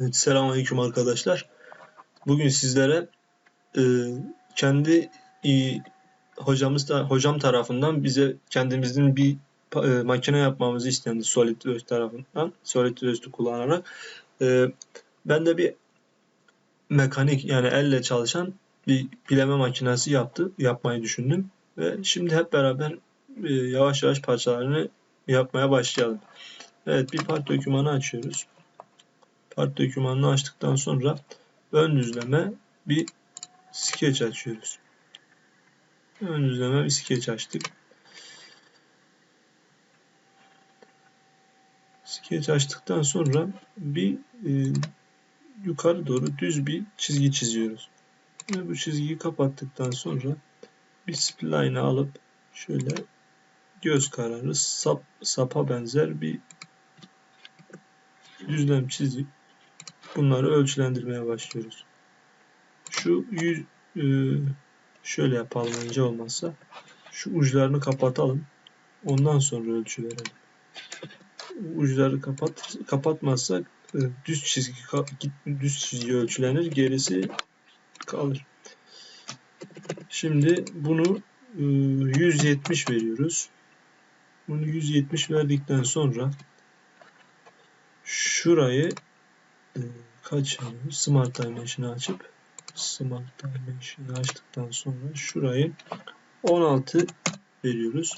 Evet, Selamünaleyküm arkadaşlar. Bugün sizlere e, kendi e, hocamız da hocam tarafından bize kendimizin bir e, makine yapmamızı istendi SolidWorks tarafından. SolidWorks'ü kullanarak. E, ben de bir mekanik yani elle çalışan bir bileme makinesi yaptı, yapmayı düşündüm ve şimdi hep beraber e, yavaş yavaş parçalarını yapmaya başlayalım. Evet, bir part dokümanı açıyoruz. Part dokümanını açtıktan sonra ön düzleme bir sketch açıyoruz. Ön düzleme bir sketch açtık. Sketch açtıktan sonra bir e, yukarı doğru düz bir çizgi çiziyoruz. Ve bu çizgiyi kapattıktan sonra bir spline'ı alıp şöyle göz kararı sap, sapa benzer bir düzlem çizip bunları ölçülendirmeye başlıyoruz. Şu yüz e, şöyle yapalım önce olmazsa şu uçlarını kapatalım. Ondan sonra ölçü verelim. Uçları kapat kapatmazsak e, düz çizgi düz çizgi ölçülenir, gerisi kalır. Şimdi bunu 170 veriyoruz. Bunu 170 verdikten sonra şurayı e, kaç yani Smart Dimension'ı açıp Smart Dimension'ı açtıktan sonra şurayı 16 veriyoruz.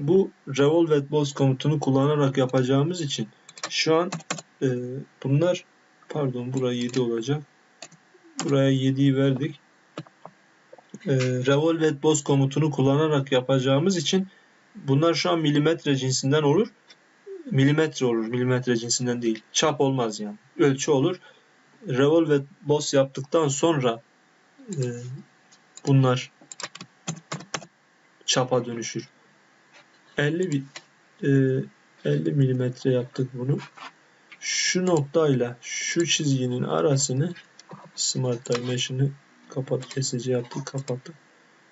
Bu Revolve Boss komutunu kullanarak yapacağımız için şu an e, bunlar pardon buraya 7 olacak. Buraya 7'yi verdik. E, Revolve Boss komutunu kullanarak yapacağımız için bunlar şu an milimetre cinsinden olur milimetre olur. Milimetre cinsinden değil. Çap olmaz yani. Ölçü olur. Revolve boss yaptıktan sonra e, bunlar çapa dönüşür. 50 bir e, 50 milimetre yaptık bunu. Şu noktayla şu çizginin arasını Smart Dimension'ı kapat kesici yaptık kapattık.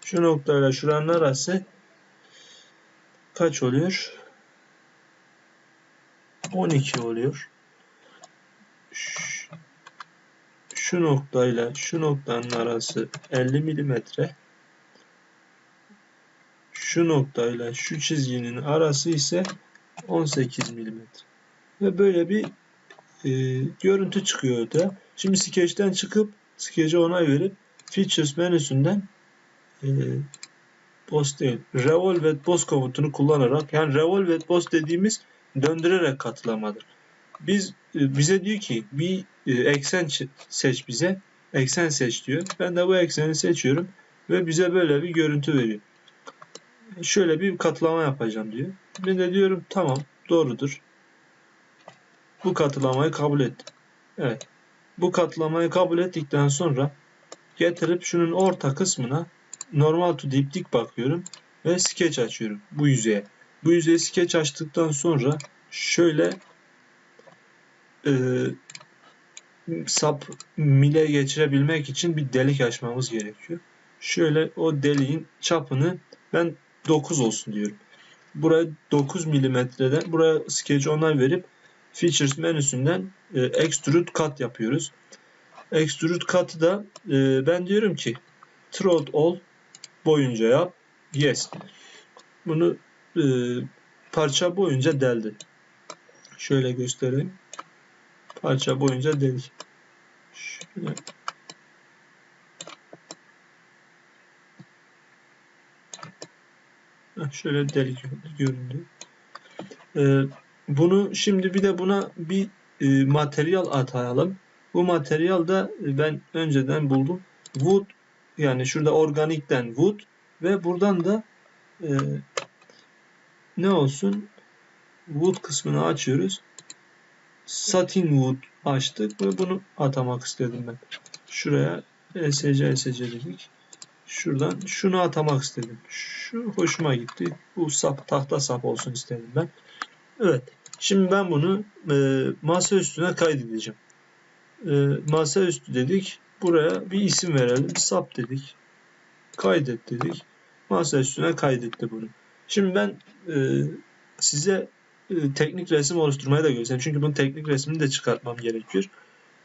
Şu noktayla şuranın arası kaç oluyor? 12 oluyor. Şu noktayla şu noktanın arası 50 milimetre. Şu noktayla şu çizginin arası ise 18 milimetre. Ve böyle bir e, görüntü çıkıyor orada. Şimdi Sketch'ten çıkıp Sketch'e onay verip Features menüsünden e, Boss değil, Revolve Boss komutunu kullanarak yani Revolve Boss dediğimiz döndürerek katılamadır. Biz e, bize diyor ki bir e, eksen seç bize. Eksen seç diyor. Ben de bu ekseni seçiyorum ve bize böyle bir görüntü veriyor. Şöyle bir katlama yapacağım diyor. Ben de diyorum tamam doğrudur. Bu katlamayı kabul ettim. Evet. Bu katlamayı kabul ettikten sonra getirip şunun orta kısmına normal to diptik bakıyorum ve sketch açıyorum bu yüzeye. Bu yüzeyi sketch açtıktan sonra şöyle e, sap mile geçirebilmek için bir delik açmamız gerekiyor. Şöyle o deliğin çapını ben 9 olsun diyorum. Buraya 9 milimetreden buraya sketch onay verip features menüsünden e, extrude cut yapıyoruz. Extrude cut'ı da e, ben diyorum ki throughout all boyunca yap. Yes. Bunu e, parça boyunca deldi. Şöyle göstereyim. Parça boyunca delik. Şöyle. Şöyle delik göründü. Ee, bunu şimdi bir de buna bir e, materyal atayalım. Bu materyal da ben önceden buldum. Wood yani şurada organikten wood ve buradan da e, ne olsun? Wood kısmını açıyoruz. Satin wood açtık ve bunu atamak istedim ben. Şuraya ESC ESC dedik. Şuradan şunu atamak istedim. Şu hoşuma gitti. Bu sap tahta sap olsun istedim ben. Evet. Şimdi ben bunu e, masa üstüne kaydedeceğim. E, masa üstü dedik. Buraya bir isim verelim. Sap dedik. Kaydet dedik. Masa üstüne kaydetti bunu. Şimdi ben e, size teknik resim oluşturmaya da göstereyim. Çünkü bunun teknik resmini de çıkartmam gerekiyor.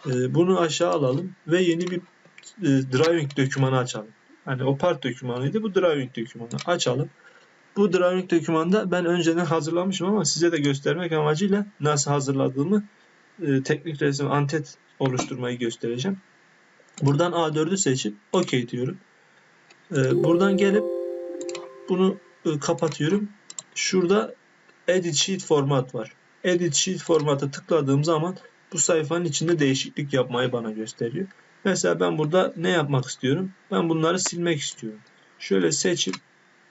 Ee, bunu aşağı alalım ve yeni bir e, driving dokümanı açalım. Hani o part dokümanıydı. Bu driving dokümanı açalım. Bu driving dokümanında ben önceden hazırlamışım ama size de göstermek amacıyla nasıl hazırladığımı e, teknik resim antet oluşturmayı göstereceğim. Buradan A4'ü seçip OK diyorum. E, buradan gelip bunu e, kapatıyorum. Şurada Edit Sheet Format var. Edit Sheet Format'a tıkladığım zaman bu sayfanın içinde değişiklik yapmayı bana gösteriyor. Mesela ben burada ne yapmak istiyorum? Ben bunları silmek istiyorum. Şöyle seçip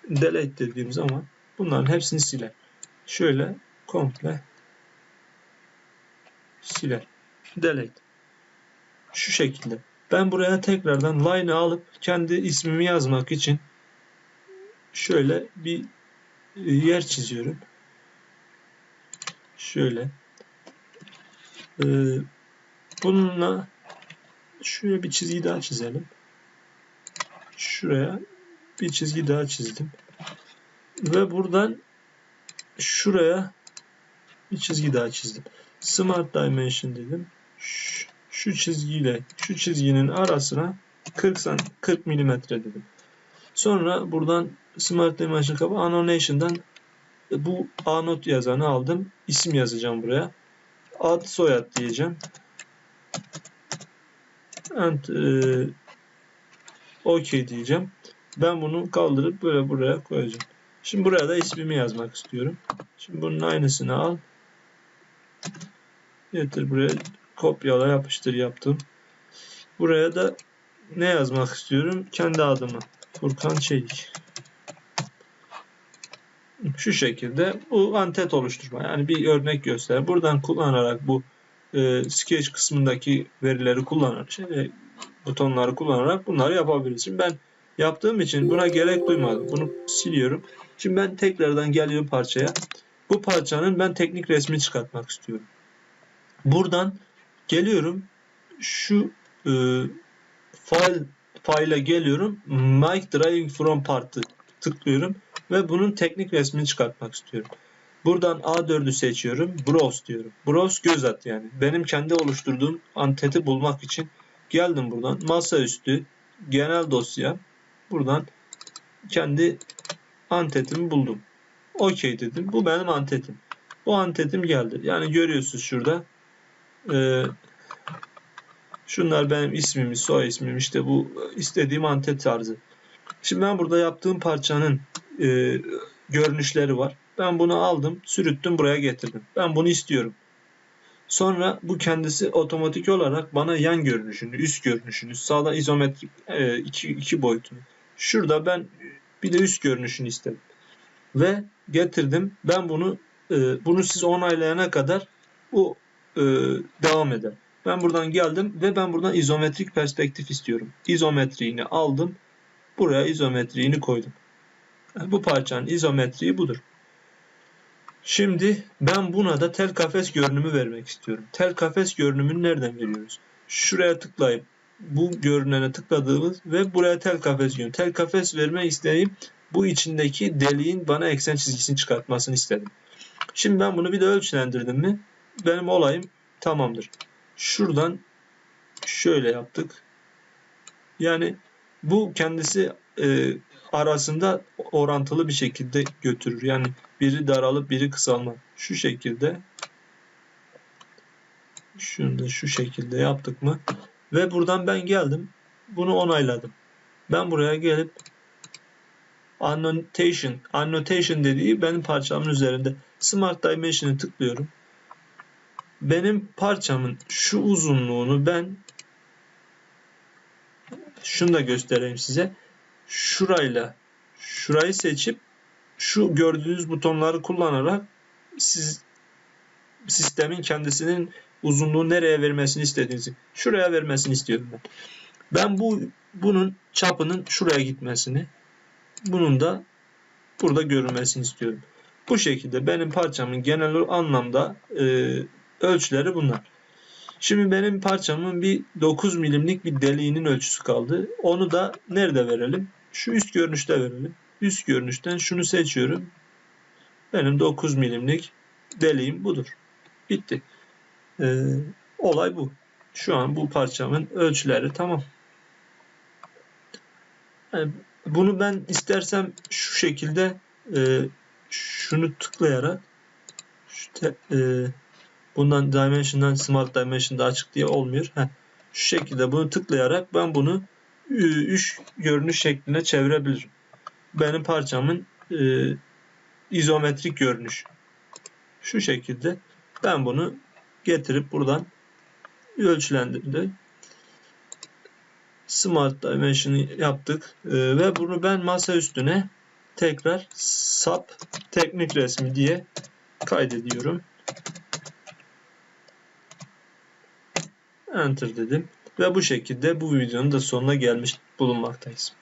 delete dediğim zaman bunların hepsini siler. Şöyle komple siler. Delete. Şu şekilde. Ben buraya tekrardan line'ı alıp kendi ismimi yazmak için şöyle bir yer çiziyorum. Şöyle. Ee, bununla şuraya bir çizgi daha çizelim. Şuraya bir çizgi daha çizdim. Ve buradan şuraya bir çizgi daha çizdim. Smart Dimension dedim. Şu, çizgiyle şu çizginin arasına 40 san 40 milimetre dedim. Sonra buradan Smart Dimension kapı Annotation'dan bu A not yazanı aldım. İsim yazacağım buraya. Ad soyad diyeceğim. And e, OK diyeceğim. Ben bunu kaldırıp böyle buraya koyacağım. Şimdi buraya da ismimi yazmak istiyorum. Şimdi bunun aynısını al. Getir buraya kopyala yapıştır yaptım. Buraya da ne yazmak istiyorum? Kendi adımı. Furkan Çelik. Şu şekilde bu antet oluşturma. Yani bir örnek göster. Buradan kullanarak bu e, sketch kısmındaki verileri kullanarak şey, butonları kullanarak bunları yapabiliriz. Şimdi ben yaptığım için buna gerek duymadım. Bunu siliyorum. Şimdi ben tekrardan geliyorum parçaya. Bu parçanın ben teknik resmi çıkartmak istiyorum. Buradan geliyorum. Şu e, file file'a geliyorum. Make driving from part'ı tıklıyorum ve bunun teknik resmini çıkartmak istiyorum. Buradan A4'ü seçiyorum. Browse diyorum. Browse göz at yani. Benim kendi oluşturduğum anteti bulmak için geldim buradan. Masaüstü genel dosya. Buradan kendi antetimi buldum. OK dedim. Bu benim antetim. Bu antetim geldi. Yani görüyorsunuz şurada. Ee, şunlar benim ismim, soy ismim. işte bu istediğim antet tarzı. Şimdi ben burada yaptığım parçanın e, görünüşleri var. Ben bunu aldım, sürüttüm, buraya getirdim. Ben bunu istiyorum. Sonra bu kendisi otomatik olarak bana yan görünüşünü, üst görünüşünü, sağda izometrik e, iki, iki boyutunu. Şurada ben bir de üst görünüşünü istedim. Ve getirdim. Ben bunu e, bunu siz onaylayana kadar bu e, devam eder. Ben buradan geldim ve ben buradan izometrik perspektif istiyorum. İzometriğini aldım. Buraya izometriğini koydum. Bu parçanın izometriği budur. Şimdi ben buna da tel kafes görünümü vermek istiyorum. Tel kafes görünümünü nereden veriyoruz? Şuraya tıklayıp bu görünene tıkladığımız ve buraya tel kafes görünüm. Tel kafes verme isteğim bu içindeki deliğin bana eksen çizgisini çıkartmasını istedim. Şimdi ben bunu bir de ölçülendirdim mi benim olayım tamamdır. Şuradan şöyle yaptık. Yani bu kendisi e, arasında orantılı bir şekilde götürür. Yani biri daralıp biri kısalma. Şu şekilde şunu da şu şekilde yaptık mı? Ve buradan ben geldim. Bunu onayladım. Ben buraya gelip annotation, annotation dediği benim parçamın üzerinde Smart Dimension'ı tıklıyorum. Benim parçamın şu uzunluğunu ben şunu da göstereyim size. Şurayla şurayı seçip şu gördüğünüz butonları kullanarak siz sistemin kendisinin uzunluğu nereye vermesini istediğinizi şuraya vermesini istiyorum ben. Ben bu bunun çapının şuraya gitmesini bunun da burada görülmesini istiyorum. Bu şekilde benim parçamın genel anlamda e, ölçüleri bunlar. Şimdi benim parçamın bir 9 milimlik bir deliğinin ölçüsü kaldı. Onu da nerede verelim? Şu üst görünüşte verelim. Üst görünüşten şunu seçiyorum. Benim 9 milimlik deliğim budur. Bitti. Ee, olay bu. Şu an bu parçamın ölçüleri tamam. Yani bunu ben istersem şu şekilde e, şunu tıklayarak şu te, e, bundan dimension'dan smart dimension daha açık diye olmuyor. Heh, şu şekilde bunu tıklayarak ben bunu 3 görünüş şekline çevirebilirim. Benim parçamın e, izometrik görünüş. Şu şekilde ben bunu getirip buradan ölçülendirdim. Smart Dimension'ı yaptık e, ve bunu ben masa üstüne tekrar sap teknik resmi diye kaydediyorum. Enter dedim ve bu şekilde bu videonun da sonuna gelmiş bulunmaktayız.